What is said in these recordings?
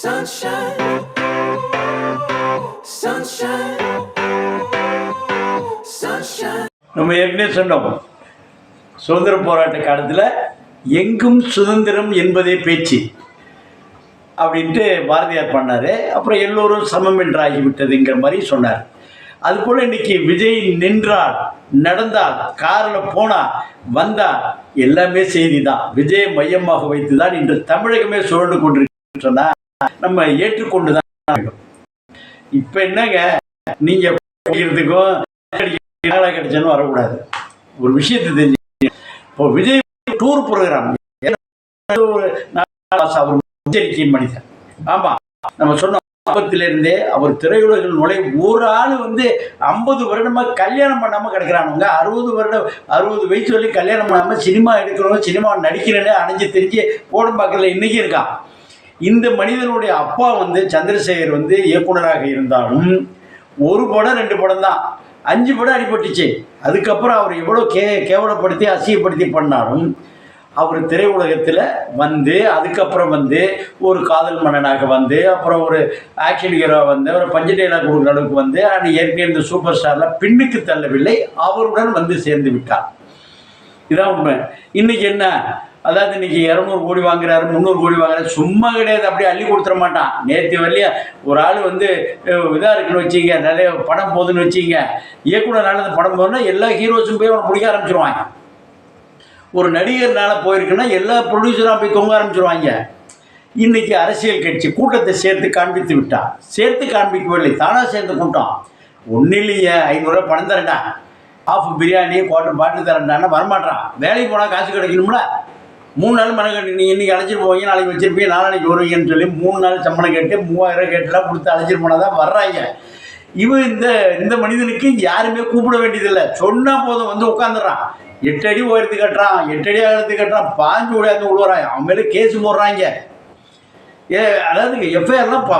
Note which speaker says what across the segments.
Speaker 1: Sunshine, sunshine, sunshine.
Speaker 2: நம்ம ஏற்கனவே சொன்னோம். சுதந்திர போராட்ட காலத்தில் எங்கும் சுதந்திரம் என்பதே பேச்சு அப்படின்ட்டு பாரதியார் பண்ணார். அப்புறம் எல்லோரும் சமம் என்று ஆகிவிட்டதுங்கிற மாதிரி சொன்னார். அதுபோல் இன்னைக்கு விஜய் நின்றால் நடந்தால் காரில் போனால் வந்தால் எல்லாமே செய்தி தான் விஜயை மையமாக வைத்து தான் இன்று தமிழகமே சுழண்டு கொண்டிருக்கின்றன நம்ம ஏற்றுக்கொண்டுதான் இப்ப வேண்டும் என்னங்க? நீங்க படிக்கிறதுக்கும் கிடைச்சேன்னு கிடைச்சாலும் வரக்கூடாது. ஒரு விஷயத்தை தெரிஞ்சு இப்போ விஜய் டூர் ப்ரோக்ராம் ஒரு அவர் மனிதன் ஆமா நம்ம சொன்ன ஆபத்திலிருந்தே அவர் திரையுலகில் நுழை ஒரு ஆள் வந்து ஐம்பது வருடமா கல்யாணம் பண்ணாம கிடக்குறானுங்க. அறுபது வருடம் அறுபது வயசு வரைக்கும் கல்யாணம் பண்ணாம சினிமா எடுக்கிறோம் சினிமா நடிக்கிறேன்னு அணைஞ்சு தெரிஞ்சு போடும் பார்க்கல இன்னைக்கு இருக்கான் இந்த மனிதனுடைய அப்பா வந்து சந்திரசேகர் வந்து இயக்குனராக இருந்தாலும் ஒரு படம் ரெண்டு படம் தான். அஞ்சு படம் அடிபட்டுச்சு. அதுக்கப்புறம் அவர் எவ்வளோ கே கேவலப்படுத்தி அசிங்கப்படுத்தி பண்ணாலும் அவர் திரையுலகத்தில் வந்து அதுக்கப்புறம் வந்து ஒரு காதல் மன்னனாக வந்து அப்புறம் ஒரு ஆக்ஷன் ஹீரோ வந்து ஒரு பஞ்சடேலா கொடுக்குற அளவுக்கு வந்து அது ஏற்கனவே இந்த சூப்பர் ஸ்டாரில் பின்னுக்கு தள்ளவில்லை. அவருடன் வந்து சேர்ந்து விட்டார். இதான் உண்மை. இன்னைக்கு என்ன? அதாவது இன்னைக்கு இரநூறு கோடி வாங்குறாரு முந்நூறு கோடி வாங்குறாரு. சும்மா கிடையாது அப்படியே அள்ளி கொடுத்துட மாட்டான். நேற்று வரலையா ஒரு ஆள் வந்து இதாக இருக்குன்னு வச்சிங்க நிறைய படம் போகுதுன்னு வச்சிங்க இயக்குனரால அந்த படம் போதுன்னா எல்லா ஹீரோஸும் போய் அவனை பிடிக்க ஆரம்பிச்சிருவாங்க. ஒரு நடிகர்னால போயிருக்குன்னா எல்லா ப்ரொடியூசராக போய் தொங்க ஆரம்பிச்சிருவாங்க. இன்னைக்கு அரசியல் கட்சி கூட்டத்தை சேர்த்து காண்பித்து விட்டான் சேர்த்து காண்பிக்கவில்லை தானாக சேர்ந்து கூட்டம் ஒன்றும் இல்லையே ஐநூறுரூவா பணம் தரேன்டா. ஆஃப் பிரியாணி குவார்டர் பாட்டில் தரேன்டான்னு வரமாட்டான் வேலைக்கு போனால் காசு கிடைக்கணும்ல. மூணு நாள் மனம் கட்டு நீங்கள் இன்றைக்கி அழைச்சிட்டு போவீங்க நாளைக்கு வச்சிருப்பீங்க நாளைக்கு வருவீங்கன்னு சொல்லி மூணு நாள் சம்பளம் கேட்டு மூவாயிரம் கேட்டுலாம் கொடுத்து அழைச்சிட்டு போனால் தான் வர்றாங்க. இவன் இந்த இந்த மனிதனுக்கு யாருமே கூப்பிட வேண்டியதில்லை. சொன்னால் போதும் வந்து உட்காந்துடுறான் எட்டு அடி உயரத்து கட்டுறான் எட்டு அடி அகலத்து கட்டுறான் பாஞ்சு உடையாந்து விழுவுறான் அவன் மேலே கேஸ் போடுறாங்க. ஏ அதாவது எஃப்ஐஆர்லாம் பா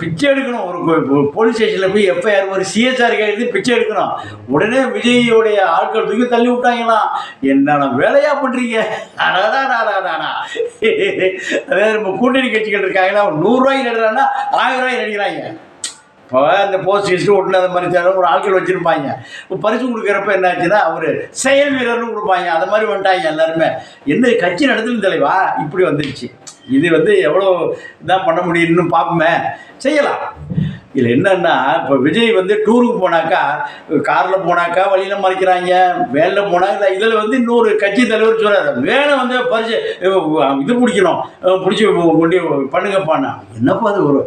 Speaker 2: பிச்சை எடுக்கணும். ஒரு போலீஸ் ஸ்டேஷனில் போய் எஃப்ஐஆர் ஒரு சிஎஸ்ஆர் எழுதி பிச்சை எடுக்கணும். உடனே விஜயோடைய ஆட்கள் தூக்கி தள்ளி விட்டாங்களா? என்னென்ன வேலையா பண்ணுறீங்க அடாடாடாடாடா அதாவது நம்ம கூட்டணி கட்சிகள் இருக்காங்களா? நூறுரூவாய்க்கு நடுறாங்கன்னா ஆயிரம் ரூபாய் நடிக்கிறாங்க. இப்போ அந்த போஸ்ட் கிஸ்ட் ஒட்டின அந்த மாதிரி தேவை ஒரு ஆட்கள் வச்சுருப்பாங்க. இப்போ பரிசு கொடுக்குறப்ப என்னாச்சுன்னா அவர் செயல் வீரர்னு கொடுப்பாங்க. அந்த மாதிரி வந்துட்டாங்க எல்லாருமே. என்ன கட்சி நடத்தும் தலைவா இப்படி வந்துடுச்சு இது வந்து எவ்வளோ இதான் பண்ண முடியும்னு பார்ப்போமே. செய்யலாம். இதில் என்னன்னா இப்போ விஜய் வந்து டூருக்கு போனாக்கா காரில் போனாக்கா வழியில் மறைக்கிறாங்க. வேனில் போனால் இல்லை இதில் வந்து இன்னொரு கட்சி தலைவர் சொல்கிறார் வேலை வந்து பரிசு இது பிடிக்கணும். பிடிச்சி கொண்டு பண்ணுங்கப்பாண்ணா என்னப்பா அது ஒரு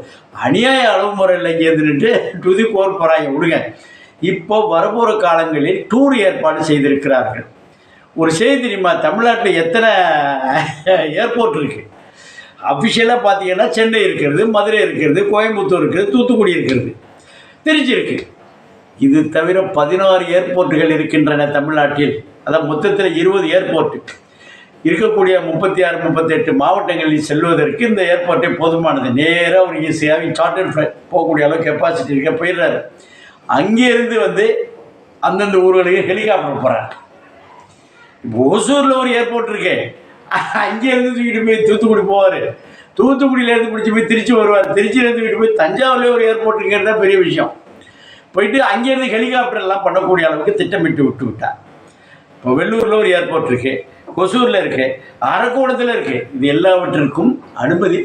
Speaker 2: அநியாய அளவு முறையில் இங்கேருந்துட்டு டுதி கோர் போகிறாங்க விடுங்க. இப்போ வரப்போகிற காலங்களில் டூர் ஏற்பாடு செய்திருக்கிறார்கள். ஒரு செய்தி தெரியுமா? தமிழ்நாட்டில் எத்தனை ஏர்போர்ட் இருக்குது அஃபிஷியலாக பார்த்தீங்கன்னா சென்னை இருக்கிறது மதுரை இருக்கிறது கோயம்புத்தூர் இருக்கிறது தூத்துக்குடி இருக்கிறது. திருச்சி இருக்குது இது தவிர பதினாறு ஏர்போர்ட்டுகள் இருக்கின்றன தமிழ்நாட்டில். அதான் மொத்தத்தில் இருபது ஏர்போர்ட்டு. இருக்கக்கூடிய முப்பத்தி ஆறு முப்பத்தெட்டு மாவட்டங்களில் செல்வதற்கு இந்த ஏர்போர்ட்டே போதுமானது. நேராக ஒரு ஈஸியாக சார்ட்டர் ஃப்ளைட் போகக்கூடிய அளவு கெப்பாசிட்டி இருக்க போயிடுறாரு. அங்கேருந்து வந்து அந்தந்த ஊர்களுக்கு ஹெலிகாப்டர் போகிறார் இப்போ ஒசூரில் ஒரு ஏர்போர்ட் இருக்கேன் அங்கேருந்து தூக்கிட்டு போய் தூத்துக்குடி போவார். தூத்துக்குடியிலேருந்து பிடிச்சி போய் திருச்சி வருவார். திருச்சியிலேருந்து வீட்டு போய் தஞ்சாவூர்லேயே ஒரு ஏர்போர்ட் இருக்கிறது தான் பெரிய விஷயம். போயிட்டு அங்கேருந்து ஹெலிகாப்டர்லாம் பண்ணக்கூடிய அளவுக்கு திட்டமிட்டு விட்டு விட்டார். இப்போ வெள்ளூரில் ஒரு ஏர்போர்ட் இருக்குது கொசூரில் இருக்குது அரக்கோணத்தில் இருக்குது இது எல்லாவற்றிற்கும் அனுமதி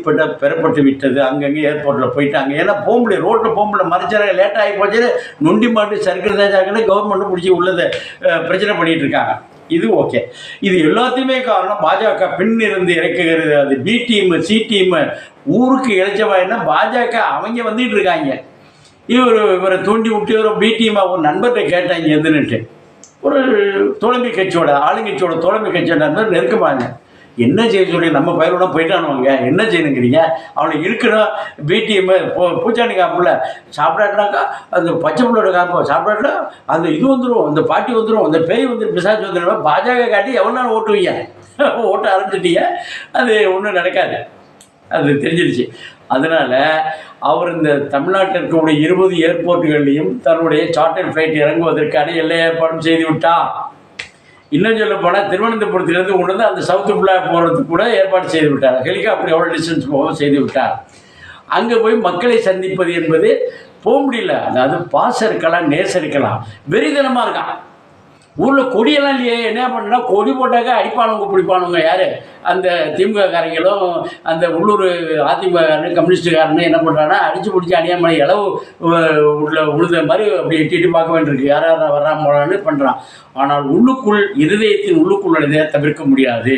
Speaker 2: பெறப்பட்டு விட்டது. அங்கங்கே ஏர்போர்ட்டில் போயிட்டாங்க. ஏன்னா போக முடியாது ரோட்டில் போக முடியல மறைச்சாங்க லேட்டாகி ஆகி போச்சு நொண்டி மாட்டு சர்க்கரை தாச்சாங்கன்னு கவர்மெண்ட்டு பிடிச்சி உள்ளதை பிரச்சனை பண்ணிகிட்டு இருக்காங்க. இது ஓகே. இது எல்லாத்தையுமே காரணம் பாஜக பின் இருந்து இறக்குகிறது. அது பி டீம் சி டீம் ஊருக்கு இழைச்சவாயின்னா பாஜக அவங்க வந்துட்டு இருக்காங்க. இவர் இவரை தூண்டி விட்டு வரும் பி டீம் ஒரு நண்பர்கிட்ட கேட்டாங்க எதுன்னுட்டு. ஒரு தோழமை கட்சியோட ஆளுங்கட்சியோட தோழமை கட்சியோட நண்பர் நெருக்கமாங்க என்ன செய்ய சொல்லி நம்ம பயிரோட போயிட்டானுவாங்க என்ன செய்யணுங்கிறீங்க? அவனை இருக்கணும் பிடிஎம் பூச்சாண்டி காப்பில் சாப்பிடாட்டாக்கா அந்த பச்சை பிள்ளோட காப்பு சாப்பிடாட்டா அந்த இது வந்துடும் அந்த பாட்டி வந்துடும் அந்த பேய் வந்துடும் பிசாஜ் வந்துடும் பாஜக காட்டி எவ்வளோ நாள் ஓட்டுவீங்க? ஓட்ட ஆரம்பிச்சிட்டீங்க. அது ஒன்றும் நடக்காது. அது தெரிஞ்சிருச்சு. அதனால் அவர் இந்த தமிழ்நாட்டில் இருக்கக்கூடிய இருபது ஏர்போர்ட்டுகள்லையும் தன்னுடைய சார்ட்டர் ஃப்ளைட் இறங்குவதற்கான எல்லா ஏற்பாடும் செய்து விட்டார் இன்னும் சொல்ல போனால் திருவனந்தபுரத்திலிருந்து கொண்டு வந்து அந்த சவுத்து ஃபுல்லாக போகிறதுக்கு கூட ஏற்பாடு செய்து விட்டார். ஹெலிகாப்டர் எவ்வளோ டிஸ்டன்ஸ் போகவும் செய்து விட்டார். அங்கே போய் மக்களை சந்திப்பது என்பது போக முடியல அதாவது பாசம் இருக்கலாம் நேசம் இருக்கலாம் வெறிதனமாக இருக்கான். ஊரில் கொடியெல்லாம் இல்லையே என்ன பண்ணால் கொடி போட்டாக்க அடிப்பானுங்க பிடிப்பானுங்க யார்? அந்த திமுக காரங்களும் அந்த உள்ளூர் அதிமுககாரனு கம்யூனிஸ்டுக்காரனு என்ன பண்ணுறாங்கன்னா அடித்து பிடிச்சி அணியாமலை இளவு உள்ள உழுத மாதிரி அப்படி எட்டிட்டு பார்க்க வேண்டியிருக்கு. யார் யார் வர்றான் போகிறான்னு பண்ணுறான் ஆனால் உள்ளுக்குள் இருதயத்தின் உள்ளுக்குள் உள்ளதை தவிர்க்க முடியாது.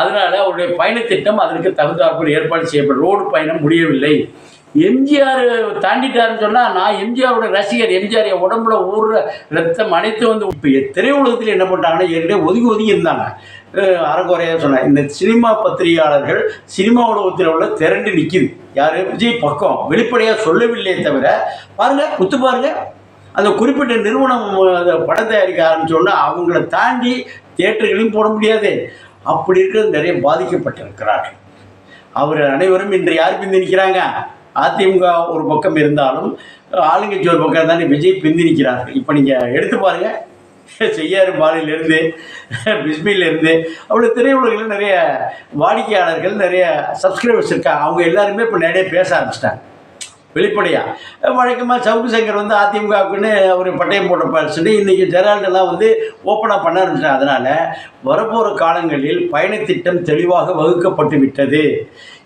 Speaker 2: அதனால் அவருடைய பயணத்திட்டம் அதற்கு தகுந்தாற்போல் ஏற்பாடு செய்யப்படும். ரோடு பயணம் முடியவில்லை. எம்ஜிஆர் தாண்டிட்டாருன்னு சொன்னால் நான் எம்ஜிஆரோட ரசிகர் எம்ஜிஆர் என் உடம்புல ஊர்ற ரத்தம் அனைத்து வந்து இப்போ திரையுலகத்தில் என்ன பண்ணிட்டாங்கன்னா ஏற்கனவே ஒதுங்கி ஒதுங்கி இருந்தாங்க. அறகுறையாக சொன்னேன். இந்த சினிமா பத்திரிகையாளர்கள் சினிமா உலகத்தில் உள்ள திரண்டு நிற்கிது யார்? விஜய் பக்கம். வெளிப்படையாக சொல்லவில்லையே தவிர பாருங்கள் குத்து பாருங்கள் அந்த குறிப்பிட்ட நிறுவனம் படம் தயாரிக்க ஆரம்பிச்சோன்னா அவங்கள தாண்டி தேட்டர்களையும் போட முடியாது. அப்படி இருக்கிறது நிறைய பாதிக்கப்பட்டிருக்கிறார்கள். அவர் அனைவரும் இன்று யார் பிந்தி நிற்கிறாங்க அதிமுக ஒரு பக்கம் இருந்தாலும் ஆளுங்கட்சி ஒரு பக்கம் இருந்தாலும் விஜய் பிந்தி நிற்கிறார்கள் இப்போ நீங்கள் எடுத்து பாருங்கள் செய்யாறு பாலிலிருந்து பிஸ்மிலேருந்து அவ்வளோ திரையுலகில் நிறைய வாடிக்கையாளர்கள் நிறைய சப்ஸ்கிரைபர்ஸ் இருக்காங்க. அவங்க எல்லாருமே இப்போ நிறைய பேச ஆரம்பிச்சிட்டாங்க. வெளிப்படையாக வழக்கமாக சவுக்கு சங்கர் வந்து அதிமுகவுக்குன்னு ஒரு பட்டயம் போட்ட சொல்லி இன்றைக்கி ஜெரால்டெல்லாம் வந்து ஓப்பனாக பண்ண ஆரம்பிச்சிட்டாங்க அதனால் வரப்போகிற காலங்களில் பயணத்திட்டம் தெளிவாக வகுக்கப்பட்டு விட்டது.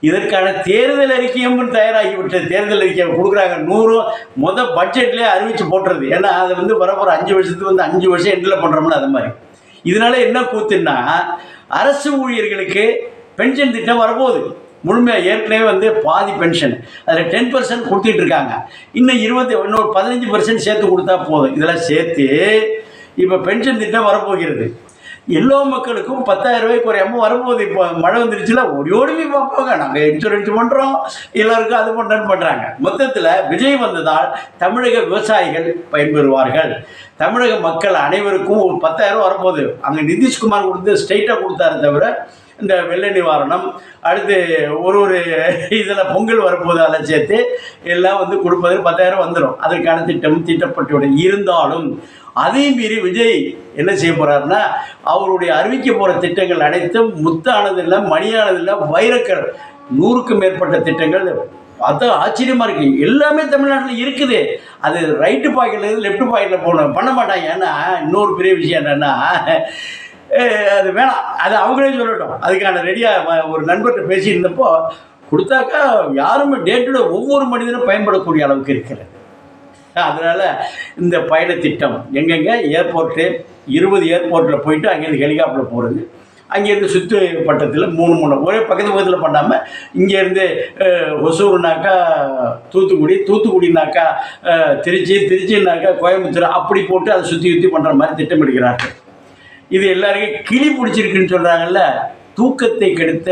Speaker 2: இதற்கான தேர்தல் அறிக்கையும் தயாராகிவிட்டது தேர்தல் அறிக்கை கொடுக்குறாங்க. நூறு முத பட்ஜெட்லேயே அறிவித்து போட்டுறது ஏன்னா அது வந்து வரப்போகிற அஞ்சு வருஷத்துக்கு வந்து அஞ்சு வருஷம் எண்டில் பண்ணுறோம்னு அது மாதிரி. இதனால் என்ன கூத்துன்னா அரசு ஊழியர்களுக்கு பென்ஷன் திட்டம் வரப்போகுது. முழுமையாக ஏற்கனவே வந்து பாதி பென்ஷன் அதில் டென் பர்சன்ட் கொடுத்துட்டு இருக்காங்க. இன்னும் இருபத்தி இன்னொரு பதினஞ்சு பர்சன்ட் சேர்த்து கொடுத்தா போதும். இதெல்லாம் சேர்த்து இப்போ பென்ஷன் திட்டம் வரப்போகிறது. எல்லா மக்களுக்கும் பத்தாயிரம் ரூபாய் குறையாம வரும்போது இப்போ மழை வந்துருச்சுல ஓடி ஓடி போய் பார்ப்பாங்க நாங்கள் இன்சூரன்ஸ் பண்ணுறோம் எல்லாருக்கும் அது பண்ணுறோன்னு பண்ணுறாங்க மொத்தத்தில் விஜய் வந்ததால் தமிழக விவசாயிகள் பயன்பெறுவார்கள். தமிழக மக்கள் அனைவருக்கும் ஒரு பத்தாயிரம் வரப்போகுது. அங்கே நிதிஷ்குமார் கொடுத்து ஸ்ட்ரைட்டாக கொடுத்தாரு தவிர இந்த வெள்ள நிவாரணம் அடுத்து ஒரு ஒரு இதில் பொங்கல் வரப்போதால சேர்த்து எல்லாம் வந்து கொடுப்பதற்கு பத்தாயிரம் வந்துடும் அதற்கான திட்டம் தீட்டப்பட்டு இருந்தாலும் அதையும் மீறி விஜய் என்ன செய்ய போறாருன்னா அவருடைய அறிவிக்க போகிற திட்டங்கள் அனைத்தும் முத்தானதில்லை மணியானதில்லை வைரக்கர் நூறுக்கும் மேற்பட்ட திட்டங்கள். அதான் ஆச்சரியமாக இருக்கு. எல்லாமே தமிழ்நாட்டில் இருக்குது. அது ரைட்டு பாக்கெட்லேருந்து லெஃப்ட் பாக்கெட்டில் போகணும். பண்ண மாட்டாங்க. ஏன்னா இன்னொரு பெரிய விஷயம் என்னென்னா அது வேணாம். அது அவங்களே சொல்லட்டும். அதுக்கான ரெடியாக ஒரு நண்பர்கிட்ட பேசியிருந்தப்போ கொடுத்தாக்கா யாருமே டேட்டோட ஒவ்வொரு மனிதனும் பயன்படக்கூடிய அளவுக்கு இருக்கிறது. அதனால் இந்த பயணத்திட்டம் எங்கெங்கே? ஏர்போர்ட்டு இருபது ஏர்போர்ட்டில் போயிட்டு அங்கேருந்து ஹெலிகாப்டர் போகிறது அங்கேருந்து சுற்று பட்டத்தில் மூணு மூணு ஒரே பக்கத்து பக்கத்தில் பண்ணாமல் இங்கேருந்து ஒசூர்னாக்கா தூத்துக்குடி தூத்துக்குடினாக்கா திருச்சி திருச்சினாக்கா கோயம்புத்தூர் அப்படி போட்டு அதை சுற்றி சுற்றி பண்ணுற மாதிரி திட்டமிடுகிறார்கள். இது எல்லாருக்கும் கிளி பிடிச்சிருக்குன்னு சொல்கிறாங்கல்ல தூக்கத்தை கெடுத்த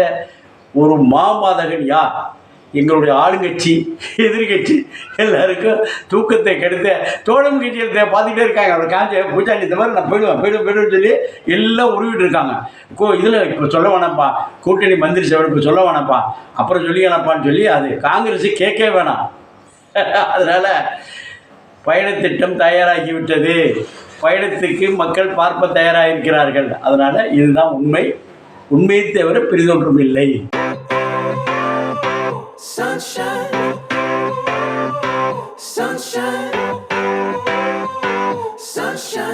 Speaker 2: ஒரு மாமாதகன் யார்? எங்களுடைய ஆளுங்கட்சி எதிர்கட்சி எல்லாருக்கும் தூக்கத்தை கெடுத்த தோழம் கட்சியில் பார்த்துக்கிட்டே இருக்காங்க. அவர் காஞ்ச பூஜாண்டி இந்த மாதிரி நான் போயிடுவேன் போயிடுவேன் போயிடுவேன்னு சொல்லி எல்லாம் உருவிட்டு இருக்காங்க. கோ இதில் இப்போ சொல்ல வேணாம்ப்பா. கூட்டணி மந்திரி சபை இப்போ சொல்ல வேணாம்ப்பா. அப்புறம் சொல்லி வேணாப்பான்னு சொல்லி அது காங்கிரஸு கேட்கவே வேணாம். அதனால் பயணத்திட்டம் தயாராகிவிட்டது பயணத்துக்கு மக்கள் பார்க்க தயாராகிருக்கிறார்கள் அதனால் இதுதான் உண்மை உண்மையை தவிர பெரிதொன்றும் இல்லை
Speaker 1: Sunshine. Sunshine. Sunshine.